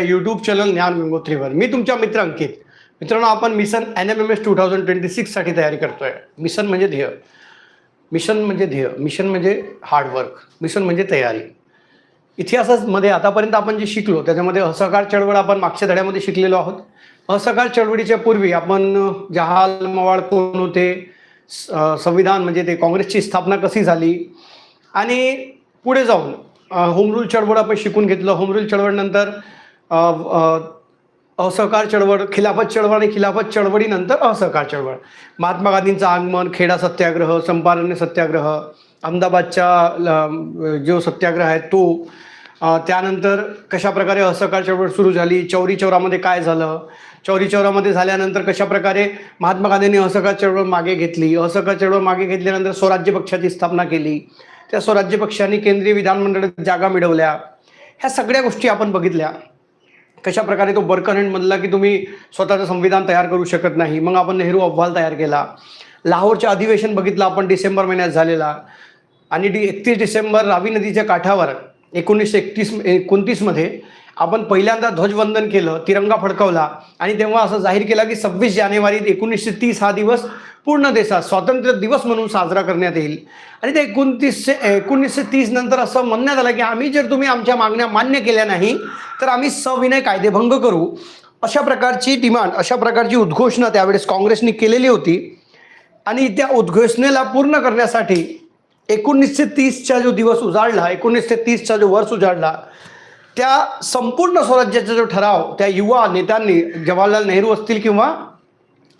YouTube channel ज्ञान गंगोत्रीवर मी तुमच्या मित्र अंकित. मित्रांनो आपण mission N M M S two thousand twenty सिक्ससाठी तयारी करतोय. मिशन म्हणजे ध्येय. मिशन म्हणजे ध्येय. मिशन म्हणजे हार्डवर्क मिशन म्हणजे तयारी. इतिहासामध्ये आतापर्यंत आपण जे शिकलो त्याच्यामध्ये असहकार चळवळ आपण मागच्या धड्यामध्ये शिकलेलो आहोत. असहकार चळवळीच्या पूर्वी आपण जहाल मवाळ कोण होते? स- संविधान म्हणजे ते काँग्रेसची स्थापना कशी झाली? आणि पुढे जाऊन होमरूल चळवळ आपण शिकून घेतलं. होमरूल चळवळनंतर असहकार चळवळ खिलाफत चळवळ आणि खिलाफत चळवळीनंतर असहकार चळवळ. महात्मा गांधींचं आगमन खेडा सत्याग्रह चंपारण्य सत्याग्रह अहमदाबादच्या ल- जो सत्याग्रह आहे तो त्यानंतर कशाप्रकारे असहकार चळवळ सुरू झाली चौरी चौरामध्ये काय झालं? चौरी चौरामध्ये झाल्यानंतर कशाप्रकारे महात्मा गांधींनी असहकार चळवळ मागे घेतली? असहकार चळवळ मागे घेतल्यानंतर स्वराज्य पक्षाची स्थापना केली. त्या स्वराज्य पक्षाने केंद्रीय विधानमंडळात जागा मिळवल्या. ह्या सगळ्या गोष्टी आपण बघितल्या. कशा प्रकारे तो बर्कनहँड म्हणला की तुम्ही स्वतःचं संविधान तयार करू शकत नाही. मग आपण नेहरू अहवाल तयार केला. लाहोरच्या अधिवेशन बघितलं आपण डिसेंबर महिन्यात झालेला. आणि डी एकतीस डिसेंबर रावी नदीच्या काठावर एकोणीसशे एकतीस एकोणतीसमध्ये आपण पहिल्यांदा ध्वजवंदन केलं तिरंगा फडकवला आणि तेव्हा असं जाहीर केला की सव्वीस जानेवारी एकोणीसशे तीस हा दिवस पूर्ण देशात स्वातंत्र्य दिवस म्हणून साजरा करण्यात येईल. आणि ते एकोणतीसशे एकोणीसशे तीस नंतर असं म्हणण्यात आलं की आम्ही जर तुम्ही आमच्या मागण्या मान्य केल्या नाही तर आम्ही सविनय कायदेभंग करू. अशा प्रकारची डिमांड अशा प्रकारची उद्घोषणा त्यावेळेस काँग्रेसने केलेली होती. आणि त्या उद्घोषणेला पूर्ण करण्यासाठी एकोणीसशे तीसचा जो दिवस उजाडला एकोणीसशे तीसचा जो वर्ष उजाडला त्या संपूर्ण स्वराज्याचा जो ठराव त्या युवा नेत्यांनी जवाहरलाल नेहरू असतील किंवा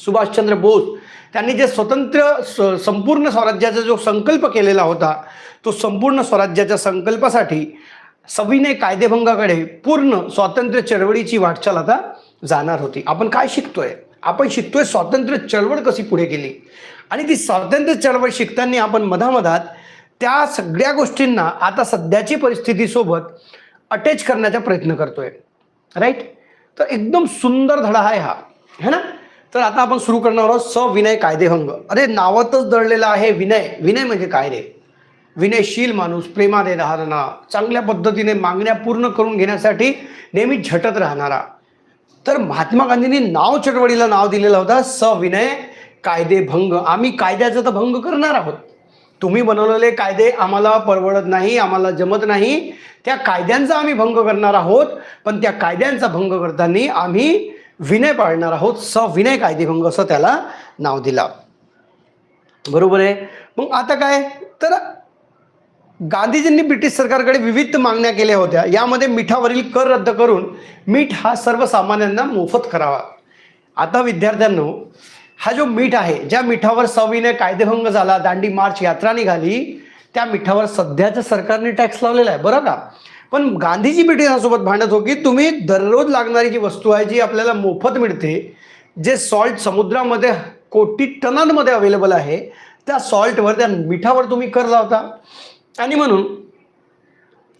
सुभाषचंद्र बोस त्यांनी जे स्वतंत्र संपूर्ण स्वराज्याचा जो संकल्प केलेला होता तो संपूर्ण स्वराज्याच्या संकल्पासाठी सविनय कायदेभंगाकडे पूर्ण स्वातंत्र्य चळवळीची वाटचाल आता जाणार होती. आपण काय शिकतोय? आपण शिकतोय स्वातंत्र्य चळवळ कशी पुढे गेली? आणि ती स्वातंत्र्य चळवळ शिकताना आपण मधामधात त्या सगळ्या गोष्टींना आता सध्याची परिस्थितीसोबत अटॅच करण्याचा प्रयत्न करतोय. राईट तर एकदम सुंदर धडा आहे हा. है ना? तर आता आपण सुरू करणार आहोत सविनय कायदेभंग. अरे नावातच दळलेला आहे विनय. विनय म्हणजे काय रे? विनयशील माणूस प्रेमाने राहणारा चांगल्या पद्धतीने मागण्या पूर्ण करून घेण्यासाठी नेहमी झटत राहणारा. तर महात्मा गांधींनी नाव चळवळीला नाव दिलेलं होतं सविनय कायदेभंग. आम्ही कायद्याचा तर भंग करणार आहोत. तुम्ही बनवलेले कायदे आम्हाला परवडत नाही आम्हाला जमत नाही. त्या कायद्यांचा आम्ही भंग करणार आहोत पण त्या कायद्यांचा भंग करताना आम्ही विनय पाळणार आहोत सविनय कायदेभंग असं त्याला नाव दिलं. बरोबर आहे? मग आता काय? तर गांधीजींनी ब्रिटिश सरकारकडे विविध मागण्या केल्या होत्या. यामध्ये मिठावरील कर रद्द करून मीठ हा सर्वसामान्यांना मोफत करावा. आता विद्यार्थ्यांनो हा जो मीठ आहे ज्या मिठावर सविनय कायदेभंग झाला दांडी मार्च यात्रा निघाली त्या मिठावर सध्याच्या सरकारने टॅक्स लावलेला आहे बरं का? पण गांधीजी ब्रिटिशांसोबत भांडत हो की तुम्ही दररोज लागणारी जी वस्तू आहे जी आपल्याला मोफत मिळते जे सॉल्ट समुद्रामध्ये कोटी टनांमध्ये अवेलेबल आहे त्या सॉल्टवर त्या मिठावर तुम्ही कर लावता. आणि म्हणून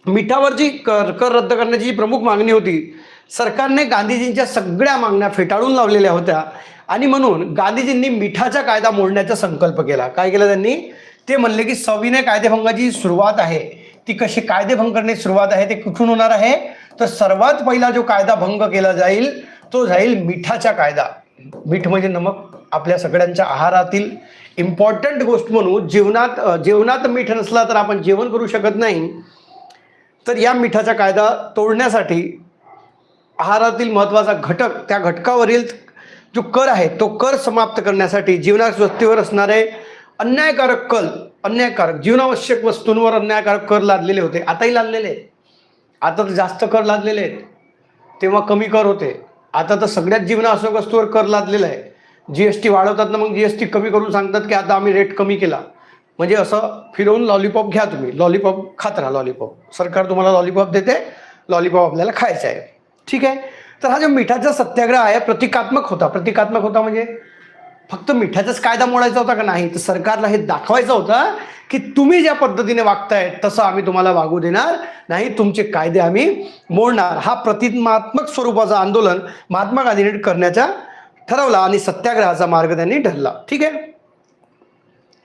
मिठावरची कर कर रद्द करण्याची जी प्रमुख मागणी होती सरकारने गांधीजींच्या सगळ्या मागण्या फेटाळून लावलेल्या होत्या. आणि म्हणून गांधीजींनी मिठाचा कायदा मोडण्याचा संकल्प केला. काय केलं त्यांनी? ते म्हणले की सविनय कायदेभंगाची सुरुवात आहे. ती कशी कायदेभंग करण्याची सुरुवात आहे ते कुठून होणार आहे? तर सर्वात पहिला जो कायदा भंग केला जाईल तो जाईल मिठाचा कायदा. मीठ म्हणजे नमक. आपल्या सगळ्यांच्या आहारातील इम्पॉर्टंट गोष्ट म्हणून जीवनात जेवणात मीठ नसला तर आपण जेवण करू शकत नाही. तर या मिठाचा कायदा तोडण्यासाठी आहारातील महत्त्वाचा घटक त्या घटकावरील जो कर आहे तो कर समाप्त करण्यासाठी जीवनावस्तूवर असणारे अन्यायकारक कल अन्यायकारक जीवनावश्यक वस्तूंवर अन्यायकारक कर लादलेले होते. आताही लादलेले आहेत. आता तर जास्त कर लादलेले आहेत. तेव्हा कमी कर होते. आता तर सगळ्यात जीवनावश्यक वस्तूवर कर लादलेला आहे. जी एस टी वाढवतात ना मग जी एस टी कमी करून सांगतात की आता आम्ही रेट कमी केला. म्हणजे असं फिरवून लॉलीपॉप घ्या तुम्ही. लॉलीपॉप खात राहा लॉलीपॉप सरकार तुम्हाला लॉलीपॉप देते. लॉलीपॉप आपल्याला खायचं आहे. ठीक आहे? तर हा जो मिठाचा सत्याग्रह आहे प्रतिकात्मक होता. प्रतिकात्मक होता म्हणजे फक्त मिठाचाच कायदा मोडायचा होता का नाही? तर सरकारला हे दाखवायचं होतं की तुम्ही ज्या पद्धतीने वागताय तसं आम्ही तुम्हाला वागू देणार नाही. तुमचे कायदे आम्ही मोडणार. हा प्रतिमात्मक स्वरूपाचं आंदोलन महात्मा गांधीने करण्याचा ठरवला आणि सत्याग्रहाचा मार्ग त्यांनी ठरला. ठीक आहे?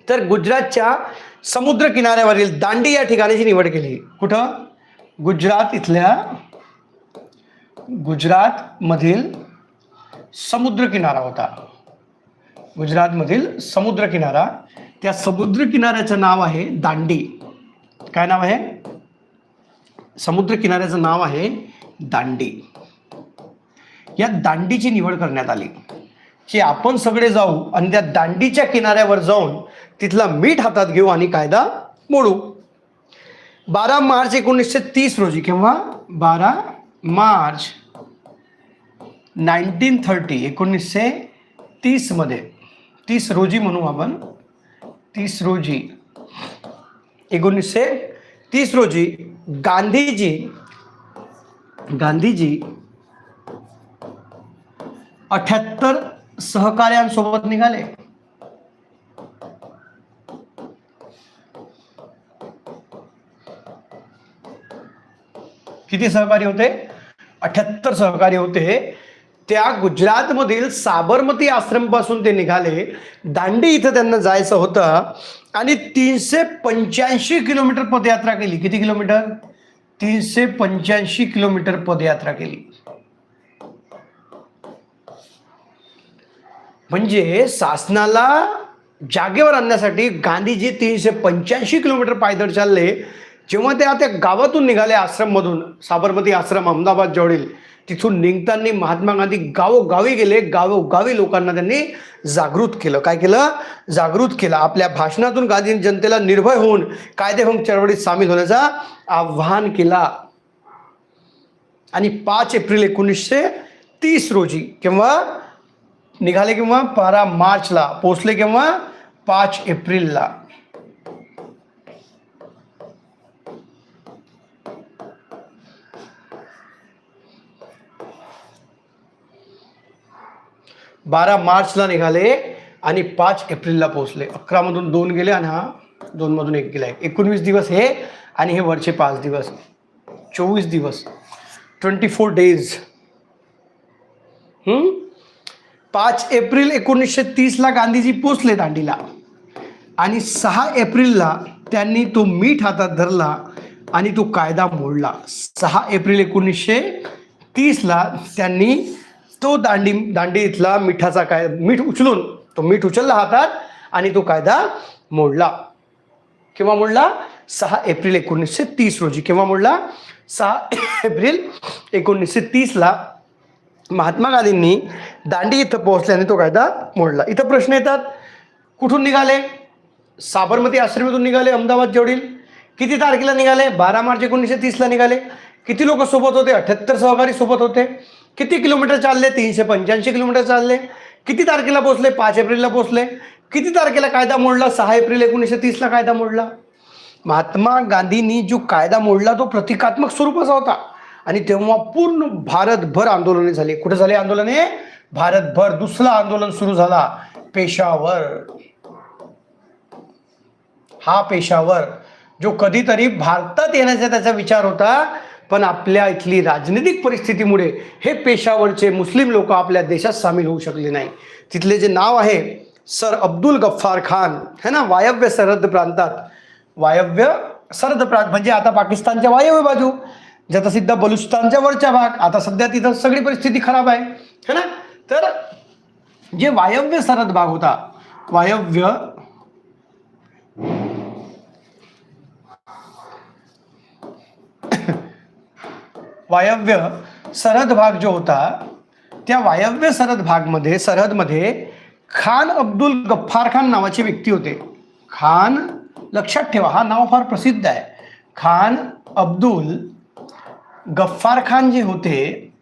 तर गुजरातच्या समुद्र किनाऱ्यावरील दांडी या ठिकाणाची निवड केली. कुठं? गुजरात इथल्या गुजरातमधील समुद्रकिनारा होता. गुजरातमधील समुद्रकिनारा. त्या समुद्रकिनाऱ्याचं नाव आहे दांडी. काय नाव आहे? समुद्रकिनाऱ्याचं नाव आहे दांडी. या दांडीची निवड करण्यात आली. की आपण सगळे जाऊ आणि त्या दांडीच्या किनाऱ्यावर जाऊन तिथला मीठ हातात घेऊ आणि कायदा मोडू. बारा मार्च एकोणीसशे तीस रोजी किंवा बारा मार्च नाईन्टीन थर्टी एकोणीसशे तीसमध्ये तीस रोजी म्हणू आपण. तीस रोजी. एकोणीसशे तीस रोजी गांधीजी गांधीजी अठ्याहत्तर सहकार्यांसोबत निघाले. किती सहकारी होते? अठ्याहत्तर सहकारी होते त्या गुजरातमधील साबरमती आश्रमपासून ते निघाले. दांडी इथं त्यांना जायचं होतं आणि तीनशे पंच्याऐंशी किलोमीटर पदयात्रा केली. किती किलोमीटर? तीनशे पंच्याऐंशी किलोमीटर पदयात्रा केली. म्हणजे शासनाला जागेवर आणण्यासाठी गांधीजी तीनशे पंच्याऐंशी किलोमीटर पायदळ चालले. जेव्हा ते आता गावातून निघाले आश्रममधून साबरमती आश्रम अहमदाबाद जवळील तिथून निघताना महात्मा गांधी गावोगावी गेले गावोगावी लोकांना त्यांनी जागृत केलं. काय केलं? जागृत केलं. आपल्या भाषणातून गांधी जनतेला निर्भय होऊन कायदेभंग चळवळीत सामील होण्याचा आव्हान केला. आणि पाच एप्रिल एकोणीसशे तीस रोजी किंवा निघाले किंवा बारा मार्चला पोचले किंवा पाच एप्रिलला. बारा मार्चला निघाले आणि पाच एप्रिलला पोहोचले. अकरामधून दोन गेले आणि हा दोनमधून एक गेला. एकोणवीस दिवस हे आणि हे वरचे पाच दिवस. चोवीस दिवस. Twenty four days. पाच एप्रिल एकोणीसशे तीसला गांधीजी पोचले दांडीला. आणि सहा एप्रिलला त्यांनी तो मीठ हातात धरला आणि तो कायदा मोडला. सहा एप्रिल एकोणीसशे तीसला त्यांनी तो दांडी दांडी इथला मिठाचा काय मीठ उचलून तो मीठ उचलला हातात आणि तो कायदा मोडला. केव्हा मोडला? सहा एप्रिल एकोणीसशे तीस रोजी. केव्हा मोडला? सहा एप्रिल एकोणीसशे तीसला. महात्मा गांधींनी दांडी इथं पोहोचल्याने तो कायदा मोडला. इथं प्रश्न येतात. कुठून निघाले? साबरमती आश्रमातून निघाले अहमदाबाद जवळील किती तारखेला निघाले? बारा मार्च एकोणीसशे तीसला निघाले. किती लोक सोबत होते? अठ्याहत्तर सहकारी सोबत होते. किती किलोमीटर चालले? तीनशे पंच्याऐंशी किलोमीटर चालले. किती तारखेला पोचले पाच एप्रिलला पोचले किती तारखेला कायदा मोडला? सहा एप्रिल एकोणीसशे तीसला कायदा मोडला. महात्मा गांधींनी जो कायदा मोडला तो प्रतिकात्मक स्वरूपाचा होता. आणि तेव्हा पूर्ण भारतभर आंदोलने झाली. कुठे झाले आंदोलने? भारतभर दुसरं आंदोलन सुरू झाला. पेशावर. हा पेशावर. जो कधीतरी भारतात येण्याचा त्याचा विचार होता. पण आपल्या इथली राजनैतिक परिस्थितीमुळे हे पेशावरचे मुस्लिम लोक आपल्या देशात सामील होऊ शकले नाही. तिथले जे नाव आहे सर अब्दुल गफ्फार खान है ना? वायव्य सरहद्द प्रांतात. वायव्य सरहद्द प्रांत म्हणजे आता पाकिस्तानच्या वायव्य बाजू. ज्याचा सिद्ध बलुस्तानच्या वरच्या भाग. आता सध्या तिथं सगळी परिस्थिती खराब आहे है ना? तर जे वायव्य सरहद्द भाग होता वायव्य वायव्य सरहद भाग जो होता त्या वायव्य सरहद भागमध्ये सरहदमध्ये खान अब्दुल गफ्फार खान नावाचे व्यक्ती होते. खान लक्षात ठेवा हा नाव फार प्रसिद्ध आहे. खान अब्दुल गफ्फार खान जे होते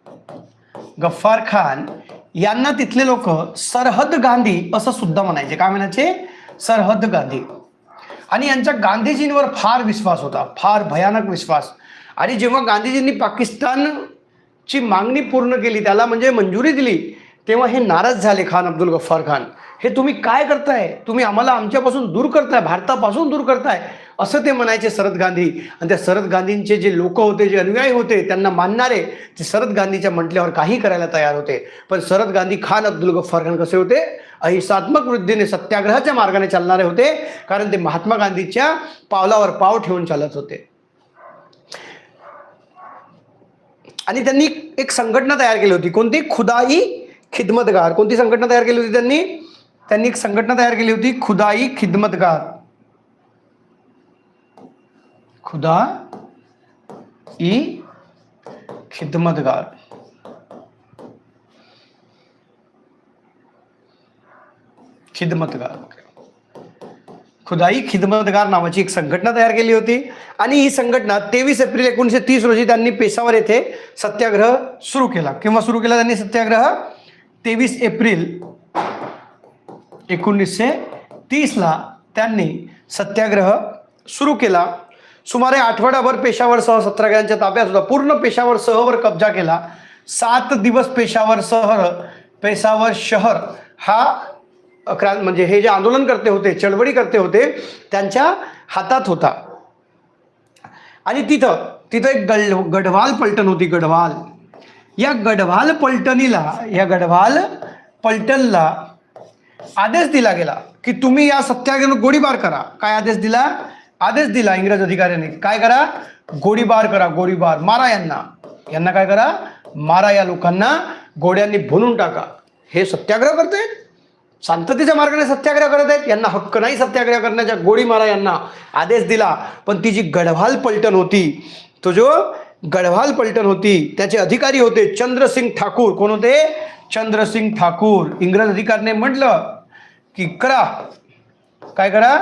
गफ्फार खान यांना तिथले लोक सरहद गांधी असं सुद्धा म्हणायचे. काय म्हणायचे? सरहद गांधी. आणि यांच्या गांधीजींवर फार विश्वास होता. फार भयानक विश्वास. आणि जेव्हा गांधीजींनी पाकिस्तानची मागणी पूर्ण केली त्याला म्हणजे मंजुरी दिली तेव्हा हे नाराज झाले खान अब्दुल गफ्फार खान. हे तुम्ही काय करताय? तुम्ही आम्हाला आमच्यापासून दूर करताय भारतापासून दूर करताय असं ते म्हणायचे शरद गांधी. आणि त्या शरद गांधींचे जे लोक होते जे अनुयायी होते त्यांना मानणारे ते शरद गांधीच्या म्हटल्यावर काही करायला तयार होते. पण शरद गांधी खान अब्दुल गफ्फार खान कसे होते? अहिंसात्मक वृद्धीने सत्याग्रहाच्या मार्गाने चालणारे होते कारण ते महात्मा गांधीच्या पावलावर पाव ठेवून चालत होते. आणि त्यांनी एक संघटना तयार केली होती. कोणती? खुदाई खिदमतगार. कोणती संघटना तयार केली होती त्यांनी? त्यांनी एक संघटना तयार केली होती खुदाई खिदमतगार. खुदा ई खिदमतगार. खिदमतगार. खुदाई खिदमतगार नावाची एक संघटना तयार केली होती. आणि ही संघटना तेवीस एप्रिल एकोणीसशे तीस रोजी त्यांनी पेशावर येथे सत्याग्रह सुरू केला. केव्हा सुरू केला त्यांनी सत्याग्रह? तेवीस एप्रिल एकोणीसशे तीसला त्यांनी सत्याग्रह सुरू केला. सुमारे आठवडाभर पेशावरसह सत्याग्रहांच्या ताब्यात होता. पूर्ण पेशावर सहवर कब्जा केला. सात दिवस पेशावर शहर पेशावर शहर हा क्रांत म्हणजे हे जे आंदोलन करते होते चळवळी करते होते त्यांच्या हातात होता. आणि तिथं तिथं एक गड गढवाल पलटण होती गढवाल. या गढवाल पलटणीला या गढवाल पलटणला आदेश दिला गेला की तुम्ही या सत्याग्रह गोळीबार करा. काय आदेश दिला? आदेश दिला इंग्रज अधिकाऱ्याने. काय करा? गोळीबार करा गोळीबार. मारा यांना. यांना काय करा? मारा या लोकांना. गोड्यांनी भुलून टाका. हे सत्याग्रह करते? शांततेच्या मार्गाने सत्याग्रह करत आहेत यांना हक्क नाही सत्याग्रह करण्याच्या गोळी मारा यांना आदेश दिला. पण ती जी गढवाल पलटण होती तो जो गढवाल पलटण होती त्याचे अधिकारी होते चंद्रसिंग ठाकूर. कोण होते? चंद्रसिंग ठाकूर. इंग्रज अधिकारीने म्हटलं की करा. काय करा?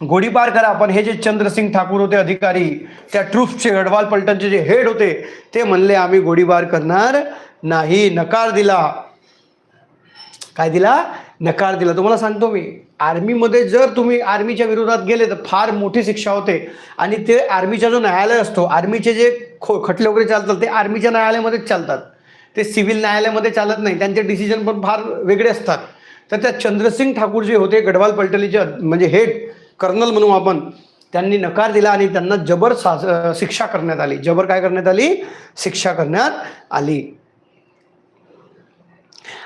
गोळीबार करा. पण हे जे चंद्रसिंग ठाकूर होते अधिकारी त्या ट्रुप्सचे गढवाल पलटणचे जे हेड होते ते म्हणले आम्ही गोळीबार करणार नाही. नकार दिला. काय दिला? नकार दिला. तुम्हाला सांगतो मी आर्मीमध्ये जर तुम्ही आर्मीच्या विरोधात गेले तर फार मोठी शिक्षा होते. आणि ते आर्मीचा जो न्यायालय असतो आर्मीचे जे खो खटले वगैरे चालतात ते आर्मीच्या न्यायालयामध्येच चालतात. ते सिव्हिल न्यायालयामध्ये चालत नाही. त्यांचे डिसिजन पण फार वेगळे असतात. तर त्या चंद्रसिंग ठाकूर जे होते गढवाल पलटलीचे म्हणजे हेड कर्नल म्हणू आपण त्यांनी नकार दिला आणि त्यांना जबर साज शिक्षा करण्यात आली. जबर काय करण्यात आली? शिक्षा करण्यात आली.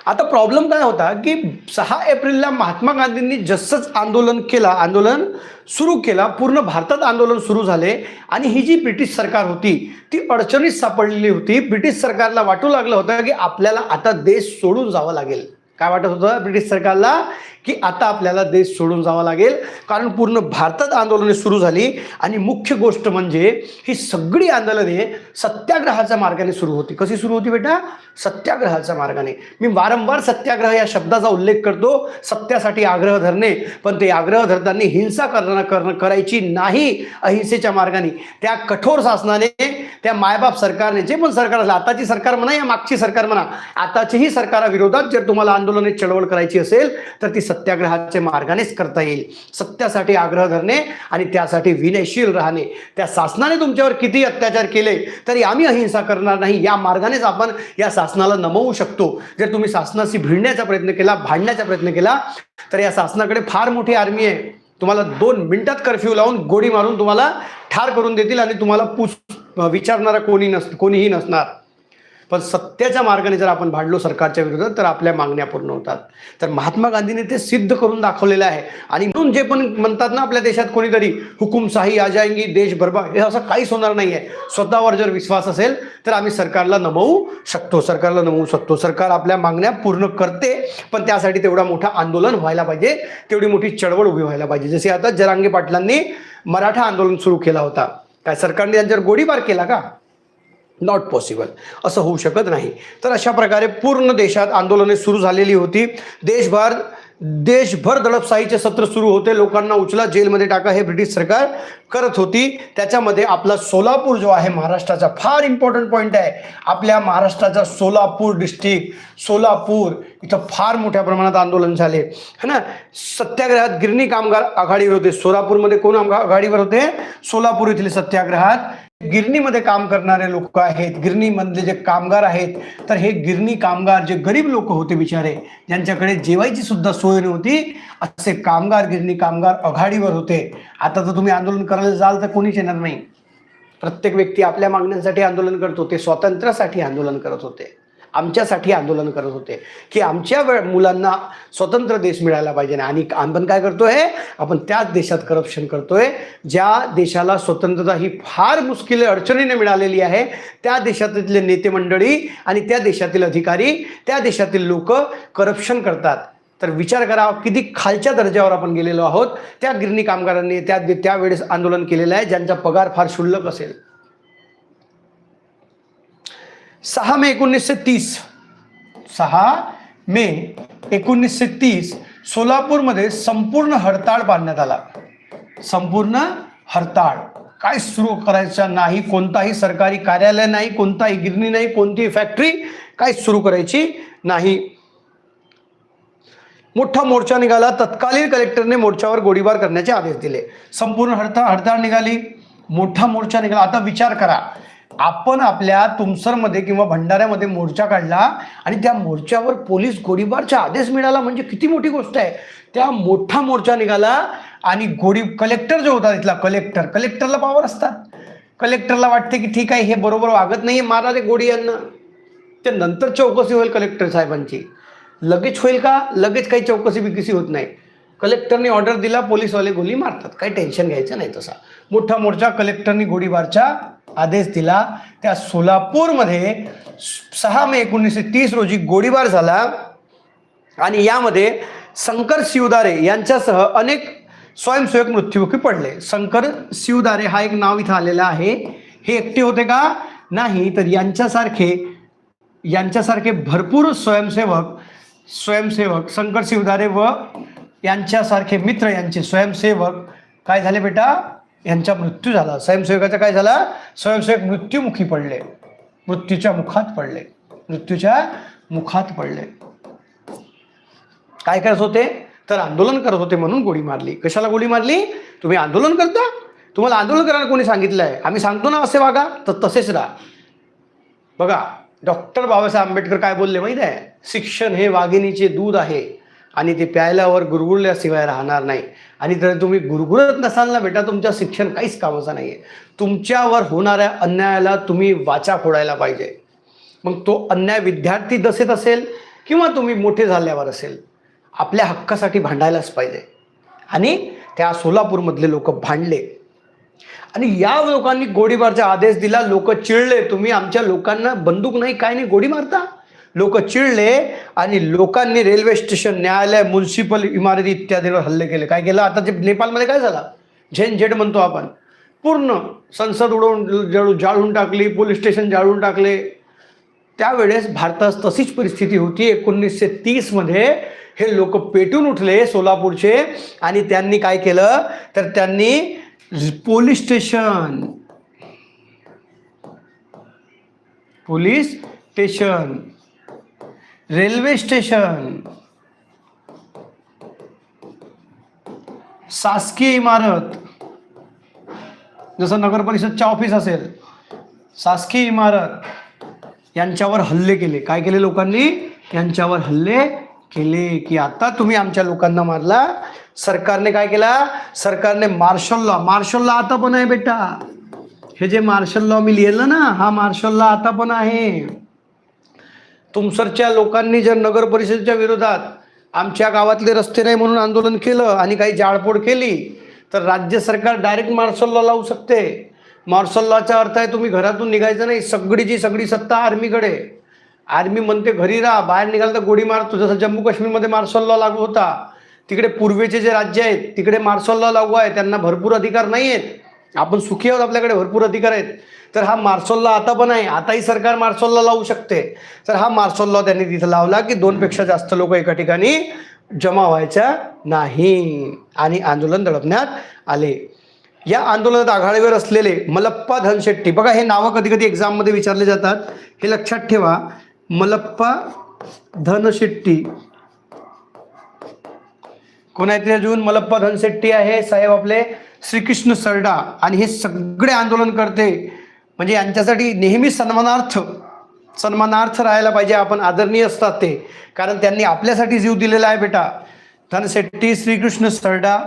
आता प्रॉब्लेम काय होता की सहा एप्रिलला महात्मा गांधींनी जसंच आंदोलन केला आंदोलन सुरू केला पूर्ण भारतात आंदोलन सुरू झाले आणि ही जी ब्रिटिश सरकार होती ती अडचणीत सापडलेली होती. ब्रिटिश सरकारला वाटू लागलं होतं की आपल्याला आता देश सोडून जावं लागेल. काय वाटत होतं ब्रिटिश सरकारला? की आता आपल्याला देश सोडून जावा लागेल. कारण पूर्ण भारतात आंदोलने सुरू झाली. आणि मुख्य गोष्ट म्हणजे ही सगळी आंदोलने सत्याग्रहाच्या मार्गाने सुरू होती. कशी सुरू होती बेटा? सत्याग्रहाच्या मार्गाने. मी वारंवार सत्याग्रह या शब्दाचा उल्लेख करतो. सत्यासाठी आग्रह धरणे. पण ते आग्रह धरताना हिंसा करणं करणं करायची नाही अहिंसेच्या मार्गाने. त्या कठोर शासनाने त्या मायबाप सरकारने जे पण सरकार असलं आताची सरकार म्हणा या मागची सरकार म्हणा आताचीही सरकाराविरोधात जर तुम्हाला आंदोलने चळवळ करायची असेल तर ती सत्याग्रहाच्या मार्गानेच करता येईल. सत्यासाठी आग्रह धरणे आणि त्यासाठी विनयशील राहणे. त्या शासनाने तुमच्यावर किती अत्याचार केले तरी आम्ही अहिंसा करणार नाही. या मार्गानेच आपण या शासनाला नमवू शकतो. जर तुम्ही शासनाशी भिडण्याचा प्रयत्न केला भांडण्याचा प्रयत्न केला तर या शासनाकडे फार मोठी आर्मी आहे. तुम्हाला दोन मिनिटात कर्फ्यू लावून गोडी मारून तुम्हाला ठार करून देतील आणि तुम्हाला पूछ विचारणारा कोणी नस कोणीही नसणार. पण सत्याच्या मार्गाने जर आपण भांडलो सरकारच्या विरोधात तर आपल्या मागण्या पूर्ण होतात. तर महात्मा गांधीने ते सिद्ध करून दाखवलेलं आहे. आणि म्हणून जे पण म्हणतात ना आपल्या देशात कोणीतरी हुकुमशाही आ जाएंगी देश बर्बाद हे असं काहीच होणार नाही आहे स्वतःवर जर विश्वास असेल तर आम्ही सरकारला नमवू शकतो. सरकारला नमवू शकतो. सरकार आपल्या मागण्या पूर्ण करते पण त्यासाठी तेवढा मोठा आंदोलन व्हायला पाहिजे. तेवढी मोठी चळवळ उभी व्हायला पाहिजे. जसे आता जरांगे पाटलांनी मराठा आंदोलन सुरू केला होता. काय सरकारने त्यांच्यावर गोळीबार केला का? नॉट पॉसिबल असं होऊ शकत नाही. तर अशा प्रकारे पूर्ण देशात आंदोलने सुरू झालेली होती. देशभर देशभर दडपशाहीचे सत्र सुरू होते. लोकांना उचला जेलमध्ये टाका हे ब्रिटिश सरकार करत होती. त्याच्यामध्ये आपला सोलापूर जो आहे महाराष्ट्राचा फार इम्पॉर्टंट पॉईंट आहे. आपल्या महाराष्ट्राचा सोलापूर डिस्ट्रिक्ट सोलापूर इथं फार मोठ्या प्रमाणात आंदोलन झाले. है ना? सत्याग्रहात गिरणी कामगार आघाडीवर होते. सोलापूरमध्ये कोण आमगा- आघाडीवर होते? सोलापूर येथील सत्याग्रहात गिरणीमध्ये काम करणारे लोक आहेत गिरणीमधले जे कामगार आहेत तर हे गिरणी कामगार जे गरीब लोक होते बिचारे ज्यांच्याकडे जेवायची सुद्धा सोय नव्हती असे कामगार गिरणी कामगार आघाडीवर होते. आता तर तुम्ही आंदोलन करायला जाल तर कोणीच येणार नाही. प्रत्येक व्यक्ती आपल्या मागण्यांसाठी आंदोलन करत होते स्वातंत्र्यासाठी आंदोलन करत होते. आमच्यासाठी आंदोलन करत होते की आमच्या वे- मुलांना स्वतंत्र देश मिळायला पाहिजे आणि आपण काय करतोय? आपण त्याच देशात करप्शन करतोय. ज्या देशाला स्वतंत्रता ही फार मुश्किल अडचणीने मिळालेली आहे त्या देशातले नेते मंडळी आणि त्या देशातील अधिकारी त्या देशातील लोक करप्शन करतात. तर विचार करा किती खालच्या दर्जावर आपण गेलेलो आहोत? त्या गिरणी कामगारांनी त्या त्यावेळेस आंदोलन केलेलं आहे ज्यांचा पगार फार क्षुल्लक असेल. सहा मे एकोणीसशे तीस. सहा मे एकोणीसशे तीस सोलापूरमध्ये संपूर्ण हडताळ पाडण्यात आला. संपूर्ण हडताळ. काय सुरू करायचं नाही कोणताही सरकारी कार्यालय नाही कोणताही गिरणी नाही कोणतीही फॅक्टरी काय सुरू करायची नाही. मोठा मोर्चा निघाला तत्कालीन कलेक्टरने मोर्चावर गोळीबार करण्याचे आदेश दिले. संपूर्ण हडताळ हडताळ निघाली. मोठा मोर्चा निघाला. आता विचार करा आपण आपल्या तुमसरमध्ये किंवा भंडाऱ्यामध्ये मोर्चा काढला आणि त्या मोर्चावर पोलीस गोळीबारचा आदेश मिळाला म्हणजे किती मोठी गोष्ट आहे. त्या मोठा मोर्चा निघाला आणि गोळी कलेक्टर जो होता तिथला कलेक्टर कलेक्टरला पावर असतात. कलेक्टरला वाटते की ठीक आहे हे बरोबर वागत नाही मारा रे गोडी यांना. ते नंतर चौकशी होईल कलेक्टर साहेबांची. लगेच होईल का? लगेच काही चौकशी बिकशी होत नाही. कलेक्टरने ऑर्डर दिला पोलीसवाले गोळी मारतात. काही टेन्शन घ्यायचं नाही तसा. मोठा मोर्चा कलेक्टरनी गोडीबारच्या आदेश दिला. त्या सोलापूरमध्ये सहा मे एकोणीसशे तीस रोजी गोळीबार झाला. आणि यामध्ये शंकर शिवदारे यांच्यासह अनेक स्वयंसेवक मृत्युमुखी पडले. शंकर शिवदारे हा एक नाव इथं आलेलं आहे. हे एकटे होते का? नाही तर यांच्यासारखे यांच्यासारखे भरपूर स्वयंसेवक स्वयंसेवक शंकर शिवदारे व यांच्यासारखे मित्र यांचे स्वयंसेवक. काय झाले बेटा? यांचा मृत्यू झाला. स्वयंसेवकाचा काय झाला? स्वयंसेवक मृत्यूमुखी पडले. मृत्यूच्या मुखात पडले. मृत्यूच्या मुखात पडले. काय करत होते? तर आंदोलन करत होते म्हणून गोळी मारली. कशाला गोळी मारली? तुम्ही आंदोलन करता. तुम्हाला आंदोलन करायला कोणी सांगितलंय? आम्ही सांगतो ना असे वागा. तर तसेच राहा. बघा डॉक्टर बाबासाहेब आंबेडकर काय बोलले माहीत आहे? शिक्षण हे वाघिणीचे दूध आहे. आणि ते प्यायल्यावर गुरगुरल्याशिवाय राहणार नाही. आणि जर तुम्ही गुरगुरत नसाल ना बेटा तुमचं शिक्षण काहीच कामाचं नाही आहे तुमच्यावर होणाऱ्या अन्यायाला तुम्ही वाचा फोडायला पाहिजे. मग तो अन्याय विद्यार्थी दसेत असेल किंवा तुम्ही मोठे झाल्यावर असेल आपल्या हक्कासाठी भांडायलाच पाहिजे. आणि त्या सोलापूरमधले लोक भांडले. आणि या लोकांनी गोळीबारचा आदेश दिला लोक चिडले. तुम्ही आमच्या लोकांना बंदूक नाही काय नाही गोळी मारता? लोक चिडले आणि लोकांनी रेल्वे स्टेशन न्यायालय म्युन्सिपल इमारती इत्यादीवर हल्ले केले. काय केलं? आता जे नेपाळमध्ये काय झाला? झेन झेड म्हणतो आपण. पूर्ण संसद उडवून जळू जाळून टाकली पोलीस स्टेशन जाळून टाकले. त्यावेळेस भारतात तशीच परिस्थिती होती. एकोणीसशे तीसमध्ये हे लोक पेटून उठले सोलापूरचे आणि त्यांनी काय केलं? तर त्यांनी police station police station railway station. शासकीय इमारत. जसं नगर परिषदच्या ऑफिस असेल. शासकीय इमारत. यांच्यावर हल्ले केले. काय केले लोकांनी? यांच्यावर हल्ले केले की आता तुम्ही आमच्या लोकांना मारला. सरकारने काय केला? सरकारने मार्शल लॉ मार्शल लॉ आता पण आहे बेटा. हे जे मार्शल लॉ मी लिहिलं ना हा मार्शल लॉ आता पण आहे. तुमसरच्या लोकांनी जर नगर परिषदेच्या विरोधात आमच्या गावातले रस्ते नाही म्हणून आंदोलन केलं आणि काही जाळपोळ केली तर राज्य सरकार डायरेक्ट मार्शल लॉ लावू शकते. मार्शल लॉचा अर्थ आहे तुम्ही घरातून निघायचं नाही सगळीची सगळी सत्ता आर्मीकडे आर्मी म्हणते घरी राहा बाहेर निघाल तर गोळी मारतो जसं जम्मू काश्मीरमध्ये मार्शल लॉ लागू होता. तिकडे पूर्वेचे जे राज्य आहेत तिकडे मार्शल लॉ लागू आहे. त्यांना भरपूर अधिकार नाही आहेत आपण सुखी आहोत आपल्याकडे भरपूर अधिकार आहेत. तर हा मार्सोलला आता पण आहे. आताही सरकार मार्सोलला लावू शकते. तर हा मार्सोलला त्यांनी तिथं लावला की दोनपेक्षा जास्त लोक एका ठिकाणी जमा व्हायच्या नाही आणि आंदोलन दडपण्यात आले. या आंदोलनात आघाडीवर असलेले मलप्पा धनशेट्टी बघा हे नावं कधी कधी एक्झाममध्ये विचारले जातात. हे लक्षात ठेवा. मलप्पा धनशेट्टी कोण आहेत अजून? मलप्पा धनशेट्टी आहे. साहेब आपले श्रीकृष्ण सरडा आणि हे सगळे आंदोलन करते. म्हणजे यांच्यासाठी नेहमी सन्मानार्थ सन्मानार्थ राहायला पाहिजे. आपण आदरणीय असतात ते. कारण त्यांनी आपल्यासाठी जीव दिलेला आहे बेटा. धनशेट्टी श्रीकृष्ण सरडा.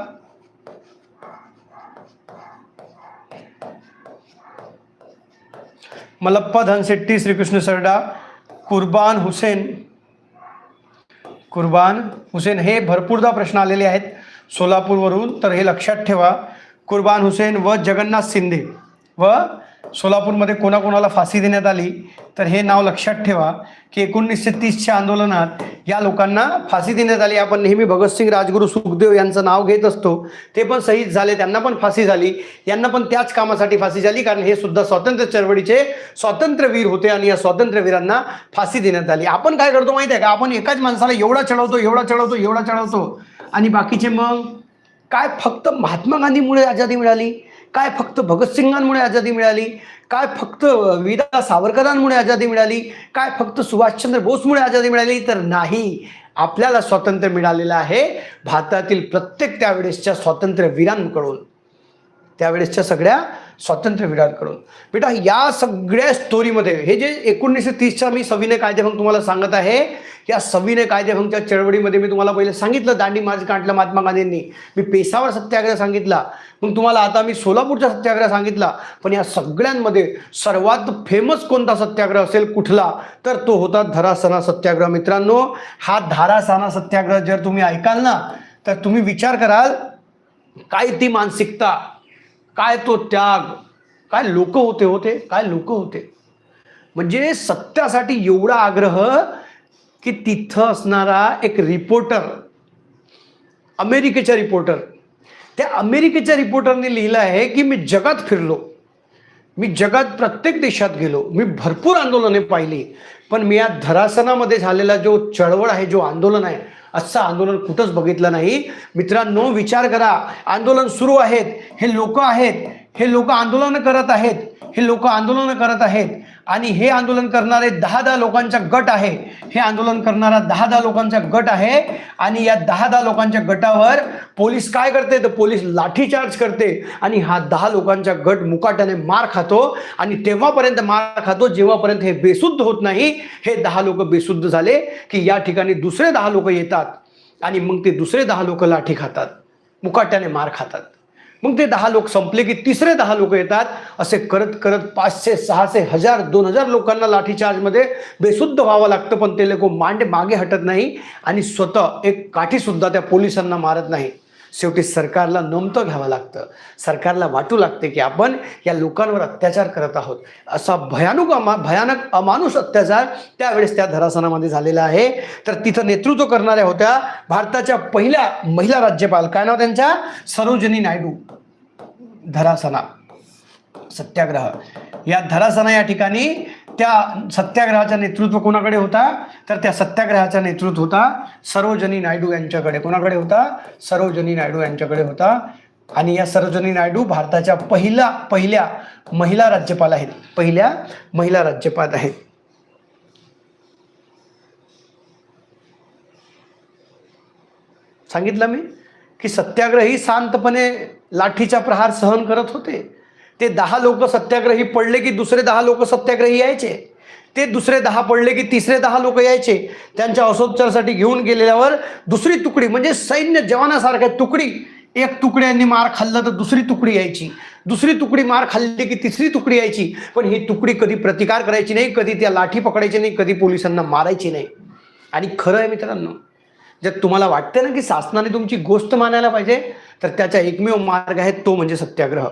मलप्पा धनशेट्टी श्रीकृष्ण सरडा. कुर्बान हुसेन. कुर्बान हुसेन हे भरपूरदा प्रश्न आलेले आहेत सोलापूरवरून. तर हे लक्षात ठेवा. कुर्बान हुसेन व जगन्नाथ शिंदे व सोलापूरमध्ये कोणाकोणाला फाशी देण्यात आली तर हे नाव लक्षात ठेवा की एकोणीसशे तीसच्या आंदोलनात या लोकांना फाशी देण्यात आली. आपण नेहमी भगतसिंग राजगुरू सुखदेव यांचं नाव घेत असतो. ते पण शहीद झाले त्यांना पण फाशी झाली. यांना पण त्याच कामासाठी फाशी झाली कारण हे सुद्धा स्वातंत्र्य चळवळीचे स्वातंत्र्यवीर होते आणि या स्वातंत्र्यवीरांना फाशी देण्यात आली. आपण काय करतो माहिती आहे का? आपण एकाच माणसाला एवढा चढवतो एवढा चढवतो एवढा चढवतो आणि बाकीचे मग काय फक्त महात्मा गांधीमुळे आझादी मिळाली? काय फक्त भगतसिंगांमुळे आझादी मिळाली? काय फक्त विदा सावरकरांमुळे आझादी मिळाली? काय फक्त सुभाषचंद्र बोसमुळे आझादी मिळाली? तर नाही. आपल्याला स्वातंत्र्य मिळालेलं आहे. भारतातील प्रत्येक त्यावेळेसच्या स्वातंत्र्यवीरांकडून. त्यावेळेसच्या सगळ्या स्वातंत्र्यवीरांकडून बेटा या सगळ्या स्टोरीमध्ये हे जे एकोणीसशे तीसच्या मी सविनय कायदेभंग तुम्हाला सांगत आहे या सविनय कायदेभंगच्या चळवळीमध्ये मी तुम्हाला पहिले सांगितलं दांडी मार्च काढलं महात्मा गांधींनी. मी पेशावर सत्याग्रह सांगितला मग तुम्हाला आता मी सोलापूरचा सत्याग्रह सांगितला पण या सगळ्यांमध्ये सर्वात फेमस कोणता सत्याग्रह असेल कुठला? तर तो होता धरासना सत्याग्रह मित्रांनो. हा धारासना सत्याग्रह जर तुम्ही ऐकाल ना तर तुम्ही विचार कराल काय ती मानसिकता? काय तो त्याग? काय लोक होते होते काय लोक होते? म्हणजे सत्यासाठी एवढा आग्रह की तिथं असणारा एक रिपोर्टर अमेरिकेच्या रिपोर्टर त्या अमेरिकेच्या रिपोर्टरने लिहिलं आहे की मी जगात फिरलो. मी जगात प्रत्येक देशात गेलो. मी भरपूर आंदोलने पाहिली. पण मी या धरासनामध्ये झालेला जो चळवळ आहे जो आंदोलन आहे असं आंदोलन कुठंच बघितलं नाही. मित्रांनो विचार करा. आंदोलन सुरू आहेत. हे लोक आहेत. हे लोक आंदोलन करत आहेत. हे लोक आंदोलन करत आहेत. आणि हे आंदोलन करणारे दहा दहा लोकांचा गट आहे. हे आंदोलन करणारा दहा दहा लोकांचा गट आहे. आणि या दहा दहा लोकांच्या गटावर पोलीस काय करते? तर पोलीस लाठीचार्ज करते. आणि हा दहा लोकांचा गट मुकाट्याने मार खातो. आणि तेव्हापर्यंत मार खातो जेव्हापर्यंत हे बेशुद्ध होत नाही हे दहा लोक बेशुद्ध झाले की या ठिकाणी दुसरे दहा लोक येतात. आणि मग ते दुसरे दहा लोक लाठी खातात. मुकाट्याने मार खातात. मग ते दहा लोक संपले की तिसरे दहा लोक येतात. असे करत करत पाचशे सहाशे हजार दोन हजार लोकांना लाठीचार्जमध्ये बेशुद्ध व्हावं लागतं पण ते लोक मांडे मागे हटत नाही आणि स्वतः एक काठीसुद्धा त्या पोलिसांना मारत नाही. शेवटी सरकारला नमतं घ्यावं लागतं. सरकारला वाटू लागते की आपण या लोकांवर अत्याचार करत आहोत. असा भयानक अमा भयानक अमानुष अत्याचार त्यावेळेस त्या धरासनामध्ये झालेला आहे. तर तिथं नेतृत्व करणाऱ्या होत्या भारताच्या पहिल्या महिला राज्यपाल. काय नाव त्यांच्या? सरोजिनी नायडू. धरासना सत्याग्रह. या धरासना या ठिकाणी त्या सत्याग्रहाचा नेतृत्व कोणाकडे होता? तर त्या सत्याग्रहाचा नेतृत्व होता सरोजनी नायडू यांच्याकडे. कोणाकडे होता? सरोजनी नायडू यांच्याकडे होता. आणि या सरोजनी नायडू भारताच्या पहिला पहिल्या महिला राज्यपाल आहेत. पहिल्या महिला राज्यपाल आहेत. सांगितलं मी की सत्याग्रही शांतपणे लाठीचा प्रहार सहन करत होते. ते दहा लोक सत्याग्रही पडले की दुसरे दहा लोक सत्याग्रही यायचे? ते दुसरे दहा पडले की तिसरे दहा लोक यायचे? त्यांच्या असोपचारासाठी घेऊन गेलेल्यावर दुसरी तुकडी म्हणजे सैन्य जवानासारख्या तुकडी एक तुकड्यांनी मार खाल्लं तर दुसरी तुकडी यायची. दुसरी तुकडी मार खाल्ली की तिसरी तुकडी यायची. पण ही तुकडी कधी प्रतिकार करायची नाही कधी त्या लाठी पकडायची नाही कधी पोलिसांना मारायची नाही. आणि खरं आहे मित्रांनो जर तुम्हाला वाटतं ना की शासनाने तुमची गोष्ट मानायला पाहिजे तर त्याचा एकमेव मार्ग आहे तो म्हणजे सत्याग्रह.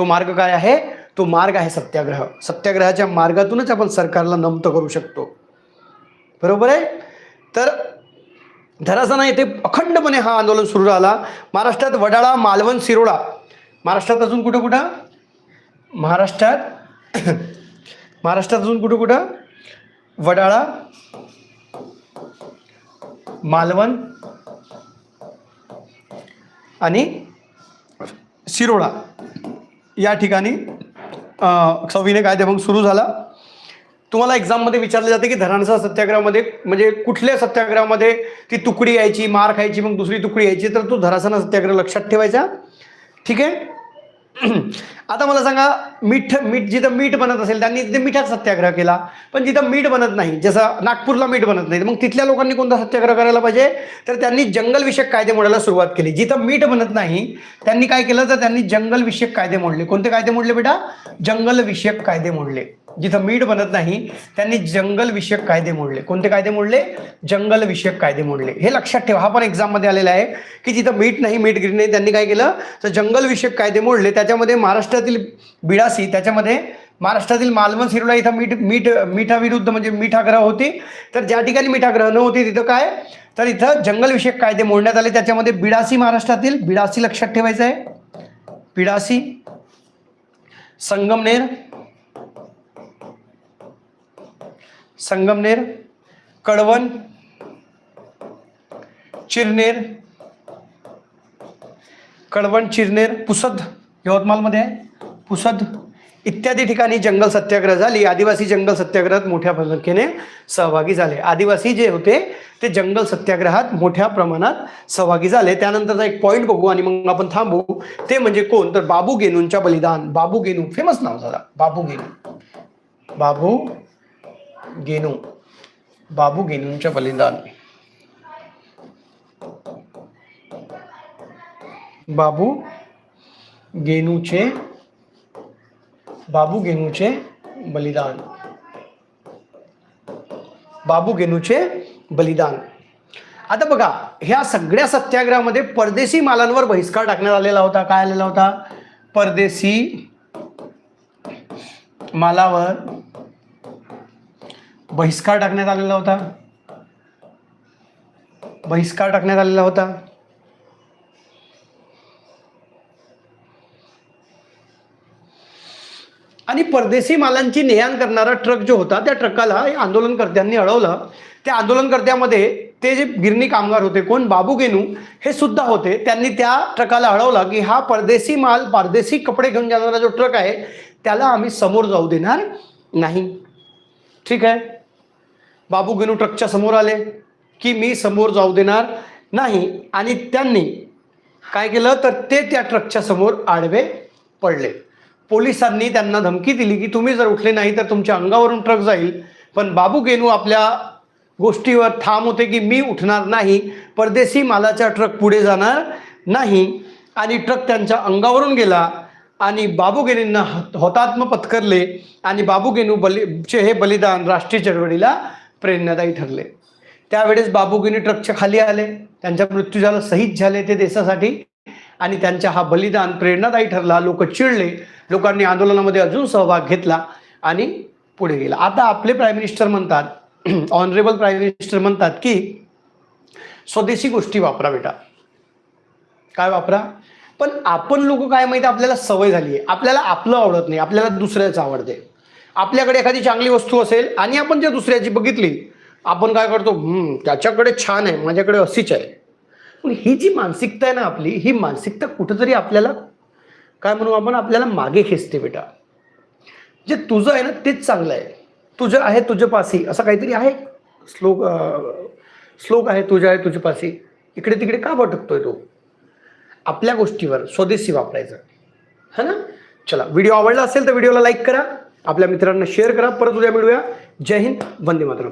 तो मार्ग काय आहे? तो मार्ग आहे सत्याग्रह. सत्याग्रहाच्या मार्गातूनच आपण सरकारला नमत करू शकतो. बरोबर आहे? तर धरासना येथे अखंडपणे हा आंदोलन सुरू झाला. महाराष्ट्रात वडाळा मालवण सिरोडा महाराष्ट्रात अजून कुठं कुठं? महाराष्ट्रात महाराष्ट्रात अजून कुठं कुठं? वडाळा मालवण आणि सिरोडा या ठिकाणी अ, सविनय कायदेभंग सुरू झाला. तुम्हाला एक्झाममध्ये विचारलं जाते की धरणसा सत्याग्रहामध्ये म्हणजे कुठल्या सत्याग्रहामध्ये ती तुकडी यायची मार खायची मग दुसरी तुकडी यायची तर तो धरासना सत्याग्रह लक्षात ठेवायचा. ठीक आहे? आता मला सांगा मीठ मीठ जिथं मीठ बनत असेल त्यांनी तिथे मिठात सत्याग्रह केला. पण जिथं मीठ बनत नाही जसं नागपूरला मीठ बनत नाही मग तिथल्या लोकांनी कोणता सत्याग्रह करायला पाहिजे? तर त्यांनी जंगलविषयक कायदे मोडायला सुरुवात केली. जिथं मीठ बनत नाही त्यांनी काय केलं? तर त्यांनी जंगलविषयक कायदे मोडले. कोणते कायदे मोडले बेटा? जंगलविषयक कायदे मोडले. जिथं मीठ बनत नाही त्यांनी जंगल विषयक कायदे मोडले. कोणते कायदे मोडले? जंगल विषयक कायदे मोडले. हे लक्षात ठेवा. हा पण एक्झाममध्ये आलेला आहे की जिथं मीठ नाही मीठ गिरी नाही त्यांनी काय केलं? तर जंगल विषयक कायदे मोडले. त्याच्यामध्ये महाराष्ट्रातील बिडासी त्याच्यामध्ये महाराष्ट्रातील मालवण सिरोला इथं मीठ मीठ मिठाविरुद्ध म्हणजे मिठाग्रह होती. तर ज्या ठिकाणी मिठाग्रह न तिथं काय? तर इथं जंगलविषयक कायदे मोडण्यात आले. त्याच्यामध्ये बिडासी महाराष्ट्रातील बिडासी लक्षात ठेवायचं आहे. बिडासी संगमनेर संगमनेर कळवण चिरनेर कळवण चिरनेर पुसद यवतमाळमध्ये आहे. पुसद इत्यादी ठिकाणी जंगल सत्याग्रह झाली. आदिवासी जंगल सत्याग्रहात मोठ्या संख्येने सहभागी झाले. आदिवासी जे होते ते जंगल सत्याग्रहात मोठ्या प्रमाणात सहभागी झाले. त्यानंतरचा एक पॉईंट बघू आणि मग आपण थांबू. ते म्हणजे कोण? तर बाबू गेनूंच्या बलिदान. बाबू गेनू फेमस नाव झाला. बाबू गेनू. बाबू गेनू बाबू गेनूंच्या बलिदान. बाबू गेनूचे बाबू गेनूचे बलिदान. बाबू गेनूचे बलिदान. आता बघा ह्या सगळ्या सत्याग्रहामध्ये परदेशी मालांवर बहिष्कार टाकण्यात आलेला होता. काय आलेला होता? परदेशी मालावर बहिष्कार टाकण्यात आलेला होता. बहिष्कार टाकण्यात आलेला होता. आणि परदेशी मालांची नेहाण करणारा ट्रक जो होता त्या ट्रकाला आंदोलनकर्त्यांनी अडवलं. त्या आंदोलनकर्त्यामध्ये ते जे गिरणी कामगार होते कोण? बाबू गेनू हे सुद्धा होते. त्यांनी त्या ट्रकाला अडवला की हा परदेशी माल परदेशी कपडे घेऊन जाणारा जो ट्रक आहे त्याला आम्ही समोर जाऊ देणार नाही. ठीक आहे? बाबू गणू ट्रकच्या समोर आले की मी समोर जाऊ देणार नाही. आणि त्यांनी काय केलं? तर ते त्या ट्रकच्या समोर आडवे पडले. पोलिसांनी त्यांना धमकी दिली की तुम्ही जर उठले नाही तर तुमच्या अंगावरून ट्रक जाईल. पण बाबू गेनू आपल्या गोष्टीवर ठाम होते की मी उठणार नाही. परदेशी मालाचा ट्रक पुढे जाणार नाही. आणि ट्रक त्यांच्या अंगावरून गेला आणि बाबू गेनूंना हत- पत्करले. आणि बाबू गेनू बलीचे हे बलिदान राष्ट्रीय चळवळीला प्रेरणादायी ठरले. त्यावेळेस बाबूगिनी ट्रकच्या खाली आले. त्यांचा मृत्यू झाला शहीद झाले ते देशासाठी. आणि त्यांचा हा बलिदान प्रेरणादायी ठरला. लोक चिडले. लोकांनी आंदोलनामध्ये अजून सहभाग घेतला आणि पुढे गेला. आता आपले प्राईम मिनिस्टर म्हणतात ऑनरेबल प्राईम मिनिस्टर म्हणतात की स्वदेशी गोष्टी वापरा बेटा. काय वापरा? पण आपण लोक काय माहिती आपल्याला सवय झाली आहे आपल्याला आपलं आवडत नाही. आपल्याला दुसऱ्याचं आवडते आपल्याकडे एखादी चांगली वस्तू असेल आणि आपण त्या दुसऱ्याची बघितली आपण काय करतो त्याच्याकडे छान आहे माझ्याकडे अशीच आहे. पण ही जी मानसिकता आहे ना आपली ही मानसिकता कुठंतरी आपल्याला काय म्हणू आपण आपल्याला मागे खेचते बेटा. जे तुझं आहे ना तेच चांगलं आहे. तुझं आहे तुझं पासी असं काहीतरी आहे? श्लोक श्लोक आहे तुझं आहे तुझ्या पासी इकडे तिकडे का भटकतोय तो? आपल्या गोष्टीवर स्वदेशी वापरायचं. है ना? चला व्हिडिओ आवडला असेल तर व्हिडिओला लाईक करा. आपल्या मित्रांना शेअर करा. परत उद्या मिळूया. जय हिंद. वंदे मातरम.